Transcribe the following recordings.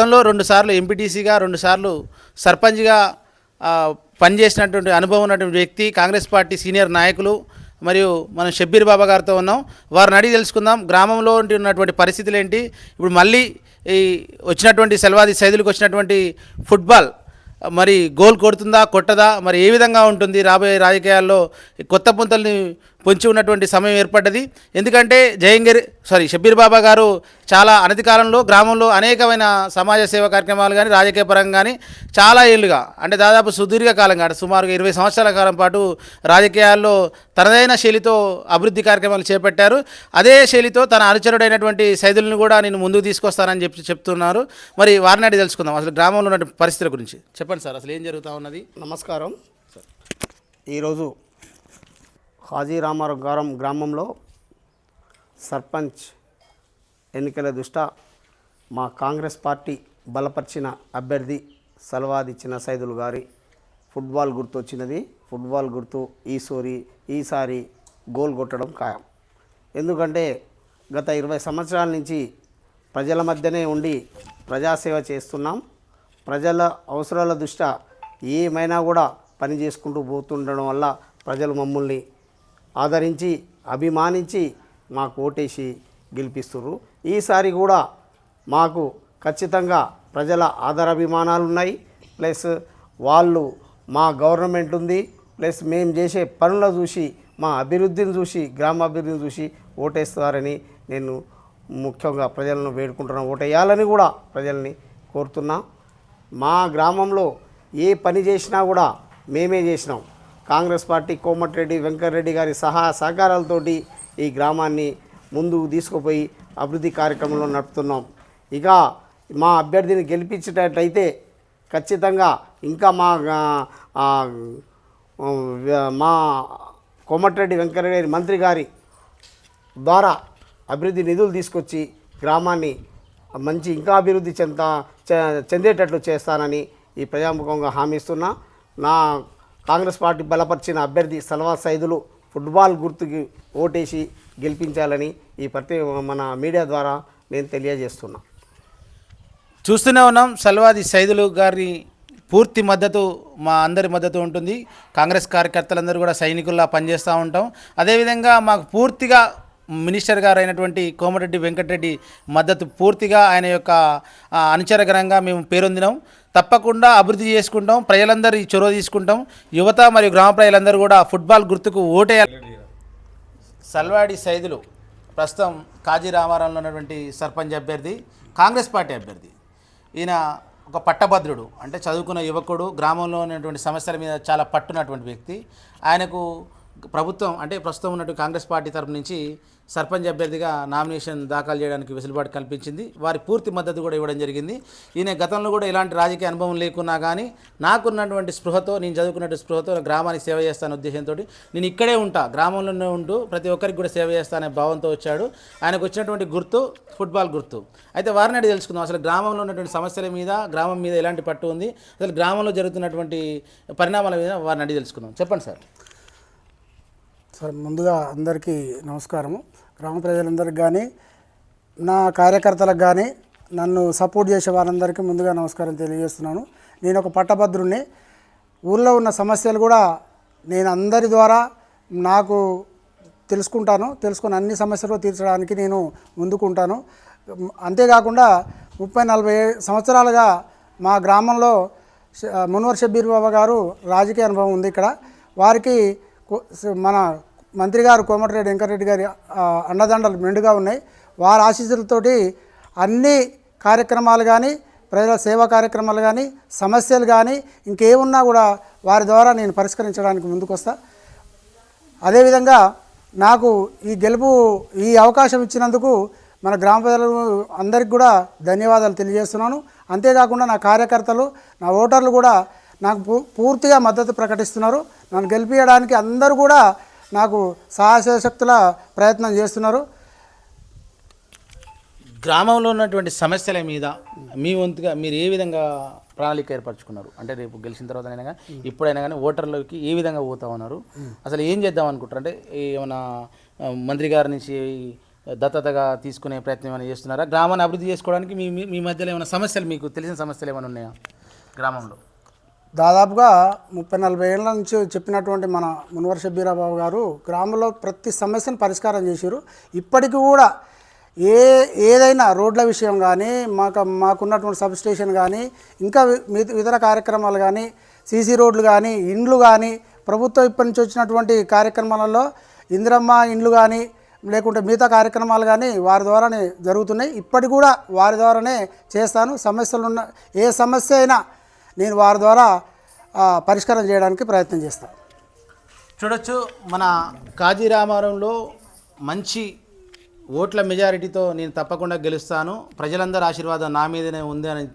గతంలో రెండుసార్లు ఎంపీటీసీగా రెండు సార్లు సర్పంచ్గా పనిచేసినటువంటి అనుభవం ఉన్నటువంటి వ్యక్తి కాంగ్రెస్ పార్టీ సీనియర్ నాయకులు మరియు మనం షబ్బీర్ బాబా గారితో ఉన్నాం. వారిని అడిగి తెలుసుకుందాం గ్రామంలో ఉన్నటువంటి పరిస్థితులు ఏంటి? ఇప్పుడు మళ్ళీ ఈ వచ్చినటువంటి సెలవాది సైదులకు వచ్చినటువంటి ఫుట్బాల్ మరి గోల్ కొడుతుందా కొట్టదా మరి ఏ విధంగా ఉంటుంది రాబోయే రాజకీయాల్లో కొత్త పుంతల్ని పొంచి ఉన్నటువంటి సమయం ఏర్పడ్డది. ఎందుకంటే జయంగిరి సారీ షబ్బీర్ బాబా గారు చాలా అనతి కాలంలో గ్రామంలో అనేకమైన సమాజ సేవ కార్యక్రమాలు కానీ రాజకీయ పరంగా కానీ చాలా ఏళ్ళుగా అంటే దాదాపు సుదీర్ఘ కాలంగా అంటే సుమారుగా ఇరవై సంవత్సరాల కాలం పాటు రాజకీయాల్లో తనదైన శైలితో అభివృద్ధి కార్యక్రమాలు చేపట్టారు. అదే శైలితో తన అనుచరుడైనటువంటి సైదులను కూడా నేను ముందుకు తీసుకొస్తానని చెప్పి చెప్తున్నారు. మరి వారిని అడిగి తెలుసుకుందాం అసలు గ్రామంలో ఉన్న పరిస్థితుల గురించి. చెప్పండి సార్ అసలు ఏం జరుగుతూ ఉన్నది? నమస్కారం. ఈరోజు హాజీ గారం గ్రామంలో సర్పంచ్ ఎన్నికల దృష్ట్యా మా కాంగ్రెస్ పార్టీ బలపరిచిన అభ్యర్థి సల్వాది చిన్నసైదులు గారి ఫుట్బాల్ గుర్తు వచ్చినది. ఫుట్బాల్ గుర్తు ఈసూరి ఈసారి గోల్ కొట్టడం ఖాయం. ఎందుకంటే గత ఇరవై సంవత్సరాల నుంచి ప్రజల మధ్యనే ఉండి ప్రజాసేవ చేస్తున్నాం. ప్రజల అవసరాల దృష్ట్యా ఏమైనా కూడా పని చేసుకుంటూ పోతుండడం వల్ల ప్రజలు మమ్మల్ని ఆదరించి అభిమానించి మాకు ఓటేసి గెలిపిస్తుర్రు. ఈసారి కూడా మాకు ఖచ్చితంగా ప్రజల ఆదరాభిమానాలు ఉన్నాయి ప్లస్ వాళ్ళు మా గవర్నమెంట్ ఉంది ప్లస్ మేము చేసే పనులు చూసి మా అభివృద్ధిని చూసి గ్రామాభివృద్ధిని చూసి ఓటేస్తారని నేను ముఖ్యంగా ప్రజలను వేడుకుంటున్నాను ఓటేయాలని కూడా ప్రజల్ని కోరుతున్నా. మా గ్రామంలో ఏ పని చేసినా కూడా మేమే చేసినాం. కాంగ్రెస్ పార్టీ కోమటిరెడ్డి వెంకటరెడ్డి గారి సహా సహకారాలతోటి ఈ గ్రామాన్ని ముందుకు తీసుకుపోయి అభివృద్ధి కార్యక్రమంలో నడుపుతున్నాం. ఇక మా అభ్యర్థిని గెలిపించేటట్లయితే ఖచ్చితంగా ఇంకా మా మా కోమటిరెడ్డి వెంకటరెడ్డి మంత్రి గారి ద్వారా అభివృద్ధి నిధులు తీసుకొచ్చి గ్రామాన్ని మంచి ఇంకా అభివృద్ధి చెంద చె- చెందేటట్లు చేస్తానని ఈ ప్రజాముఖంగా హామీ ఇస్తున్నా. నా కాంగ్రెస్ పార్టీ బలపరిచిన అభ్యర్థి సల్వా సైదులు ఫుట్బాల్ గుర్తుకి ఓటేసి గెలిపించాలని ఈ ప్రతి మన మీడియా ద్వారా నేను తెలియజేస్తున్నా. చూస్తూనే ఉన్నాం. సల్వాది సైదులు గారి పూర్తి మద్దతు మా అందరి మద్దతు ఉంటుంది. కాంగ్రెస్ కార్యకర్తలందరూ కూడా సైనికుల్లా పనిచేస్తూ ఉంటాం. అదేవిధంగా మాకు పూర్తిగా మినిస్టర్ గారు అయినటువంటి కోమటిరెడ్డి వెంకటరెడ్డి మద్దతు పూర్తిగా ఆయన యొక్క ఆ, అనుచరగణంగా మేము పేరొందినాం. తప్పకుండా అభివృద్ధి చేసుకుంటాం ప్రజలందరూ ఈ చొరవ తీసుకుంటాం. యువత మరియు గ్రామ ప్రజలందరూ కూడా ఫుట్బాల్ గుర్తుకు ఓటేయాలి. సల్వాడి సైదులు ప్రస్తుతం కాజీ రామారంలో ఉన్నటువంటి సర్పంచ్ అభ్యర్థి కాంగ్రెస్ పార్టీ అభ్యర్థి. ఈయన ఒక పట్టభద్రుడు అంటే చదువుకున్న యువకుడు గ్రామంలో ఉన్నటువంటి సమస్యల మీద చాలా పట్టున్నటువంటి వ్యక్తి. ఆయనకు ప్రభుత్వం అంటే ప్రస్తుతం ఉన్నటువంటి కాంగ్రెస్ పార్టీ తరపు నుంచి సర్పంచ్ అభ్యర్థిగా నామినేషన్ దాఖలు చేయడానికి వెసులుబాటు కల్పించింది. వారి పూర్తి మద్దతు కూడా ఇవ్వడం జరిగింది. ఈయన గతంలో కూడా ఎలాంటి రాజకీయ అనుభవం లేకున్నా కానీ నాకున్నటువంటి స్పృహతో నేను చదువుకున్నటువంటి స్పృహతో గ్రామానికి సేవ చేస్తాను ఉద్దేశంతో నేను ఇక్కడే ఉంటా గ్రామంలోనే ఉంటూ ప్రతి ఒక్కరికి కూడా సేవ చేస్తానే భావంతో వచ్చాడు. ఆయనకు వచ్చినటువంటి గుర్తు ఫుట్బాల్ గుర్తు. అయితే వారిని అడిగి తెలుసుకుందాం. అసలు గ్రామంలో ఉన్నటువంటి సమస్యల మీద గ్రామం మీద ఎలాంటి పట్టు ఉంది? అసలు గ్రామంలో జరుగుతున్నటువంటి పరిణామాల మీద వారిని అడిగి తెలుసుకుందాం. చెప్పండి సార్. సార్ ముందుగా అందరికీ నమస్కారము. గ్రామ ప్రజలందరికీ కానీ నా కార్యకర్తలకు కానీ నన్ను సపోర్ట్ చేసే వారందరికీ ముందుగా నమస్కారం తెలియజేస్తున్నాను. నేను ఒక పట్టభద్రుణ్ణి. ఊళ్ళో ఉన్న సమస్యలు కూడా నేను అందరి ద్వారా నాకు తెలుసుకుంటాను. తెలుసుకుని అన్ని సమస్యలు తీర్చడానికి నేను ముందుకుంటాను. అంతేకాకుండా ముప్పై నలభై సంవత్సరాలుగా మా గ్రామంలో మున్వర్ షబ్బీర్ బాబా గారు రాజకీయ అనుభవం ఉంది ఇక్కడ. వారికి మన మంత్రి గారు కోమటిరెడ్డి వెంకటరెడ్డి గారి అన్నదండలు మెండుగా ఉన్నాయి. వారి ఆశీస్సులతోటి అన్ని కార్యక్రమాలు కానీ ప్రజల సేవా కార్యక్రమాలు కానీ సమస్యలు కానీ ఇంకేమున్నా కూడా వారి ద్వారా నేను పరిష్కరించడానికి ముందుకొస్తా. అదేవిధంగా నాకు ఈ గెలుపు ఈ అవకాశం ఇచ్చినందుకు మన గ్రామ ప్రజలు అందరికి కూడా ధన్యవాదాలు తెలియజేస్తున్నాను. అంతేకాకుండా నా కార్యకర్తలు నా ఓటర్లు కూడా నాకు పూ- పూర్తిగా మద్దతు ప్రకటిస్తున్నారు. నన్ను గెలిపించడానికి అందరూ కూడా నాకు సహాయశక్తుల ప్రయత్నం చేస్తున్నారు. గ్రామంలో ఉన్నటువంటి సమస్యల మీద మీ వంతుగా మీరు ఏ విధంగా ప్రణాళిక ఏర్పరచుకున్నారు? అంటే రేపు గెలిచిన తర్వాత అయినా కానీ ఇప్పుడైనా కానీ ఓటర్లకి ఏ విధంగా పోతా ఉన్నారు? అసలు ఏం చేద్దాం అనుకుంటారు అంటే ఏమైనా మంత్రి గారి నుంచి దత్తతగా తీసుకునే ప్రయత్నం ఏమైనా చేస్తున్నారా? గ్రామాన్ని అభివృద్ధి చేసుకోవడానికి మీ- మీ మధ్యలో ఏమైనా సమస్యలు మీకు తెలిసిన సమస్యలు ఏమైనా ఉన్నాయా? గ్రామంలో. దాదాపుగా ముప్పై నలభై ఏళ్ళ నుంచి చెప్పినటువంటి మన మునవర్ షబ్బీరాబాబు గారు గ్రామంలో ప్రతి సమస్యను పరిష్కారం చేశారు. ఇప్పటికి కూడా ఏ ఏదైనా రోడ్ల విషయం కానీ మాకు మాకున్నటువంటి సబ్ స్టేషన్ కానీ ఇంకా ఇతర కార్యక్రమాలు కానీ సీసీ రోడ్లు కానీ ఇండ్లు కానీ ప్రభుత్వం ఇప్పటి నుంచి వచ్చినటువంటి కార్యక్రమాలలో ఇందిరమ్మ ఇండ్లు కానీ లేకుంటే మిగతా కార్యక్రమాలు కానీ వారి ద్వారానే జరుగుతున్నాయి. ఇప్పటికి కూడా వారి ద్వారానే చేస్తాను. సమస్యలు ఉన్న ఏ సమస్య అయినా నేను వారి ద్వారా పరిష్కారం చేయడానికి ప్రయత్నం చేస్తాను చూడొచ్చు మన కాజీరామారంలో మంచి ఓట్ల మెజారిటీతో నేను తప్పకుండా గెలుస్తాను. ప్రజలందరి ఆశీర్వాదం నా మీదనే ఉంది అని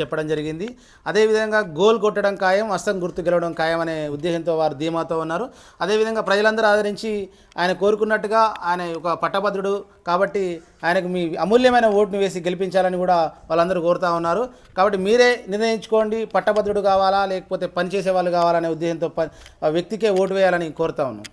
చెప్పడం జరిగింది. అదేవిధంగా గోల్ కొట్టడం ఖాయం హస్తం గుర్తు గెలవడం ఖాయం అనే ఉద్దేశంతో వారు ధీమాతో ఉన్నారు. అదేవిధంగా ప్రజలందరూ ఆదరించి ఆయన కోరుకున్నట్టుగా ఆయన ఒక పట్టభద్రుడు కాబట్టి ఆయనకు మీ అమూల్యమైన ఓటును వేసి గెలిపించాలని కూడా వాళ్ళందరూ కోరుతా ఉన్నారు. కాబట్టి మీరే నిర్ణయించుకోండి పట్టభద్రుడు కావాలా లేకపోతే పనిచేసే వాళ్ళు కావాలనే ఉద్దేశంతో ప- వ్యక్తికే ఓటు వేయాలని కోరుతా ఉన్నాం.